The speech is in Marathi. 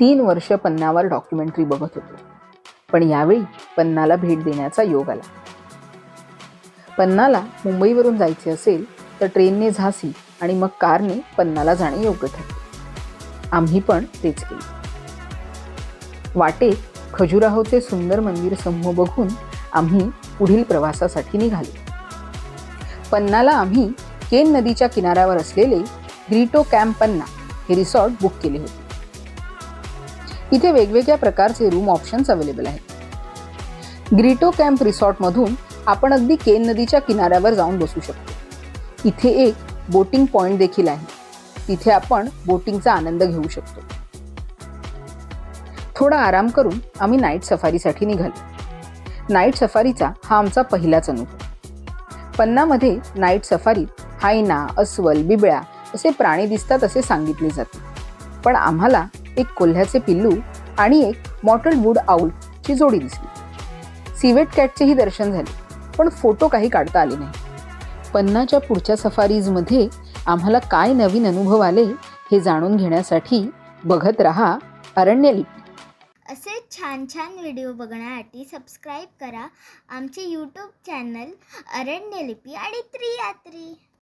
तीन वर्ष पन्नावर डॉक्युमेंटरी बघत होतो. पण यावेळी पन्नाला भेट देण्याचा योग आला. पन्नाला मुंबईवरून जायचे असेल तर ट्रेनने झासी आणि मग कारने पन्नाला जाणे योग्य ठरले. आम्ही पण तेच केले. वाटेत खजुराहोचे सुंदर मंदिर समूह बघून आम्ही पुढील प्रवासासाठी निघालो. पन्नाला आम्ही केन नदीच्या किनाऱ्यावर असलेले ग्रीटो कॅम्प पन्ना हे रिसॉर्ट बुक केले होते. इथे वेगवेगळ्या प्रकारचे रूम ऑप्शन्स अवेलेबल आहेत. ग्रीटो कॅम्प रिसॉर्टमधून आपण अगदी केन नदीच्या किनाऱ्यावर जाऊन बसू शकतो. इथे एक बोटिंग पॉइंट देखील आहे. तिथे आपण बोटिंगचा आनंद घेऊ शकतो. थोडा आराम करून आम्ही नाईट सफारीसाठी निघालो. नाईट सफारीचा हा आमचा पहिलाच अनुभव. पन्नामध्ये नाईट सफारीत हायना अस्वल बिबळ्या असे प्राणी दिसतात असे सांगितले जाते. पण आम्हाला एक कोल्ह्याचे पिल्लू आणि एक मॉटल वूड आऊलची जोडी दिसली. सिवेट कॅटचेही दर्शन झाले पण फोटो काही काढता आले नाही. पन्नाच्या पुढच्या सफारीजमध्ये आम्हाला काय नवीन अनुभव आले हे जाणून घेण्यासाठी बघत रहा अरण्यलिपी. असे छान छान व्हिडिओ बघण्यासाठी सबस्क्राईब करा आमचे यूट्यूब चॅनल अरण्यलिपी आणि त्रियात्री.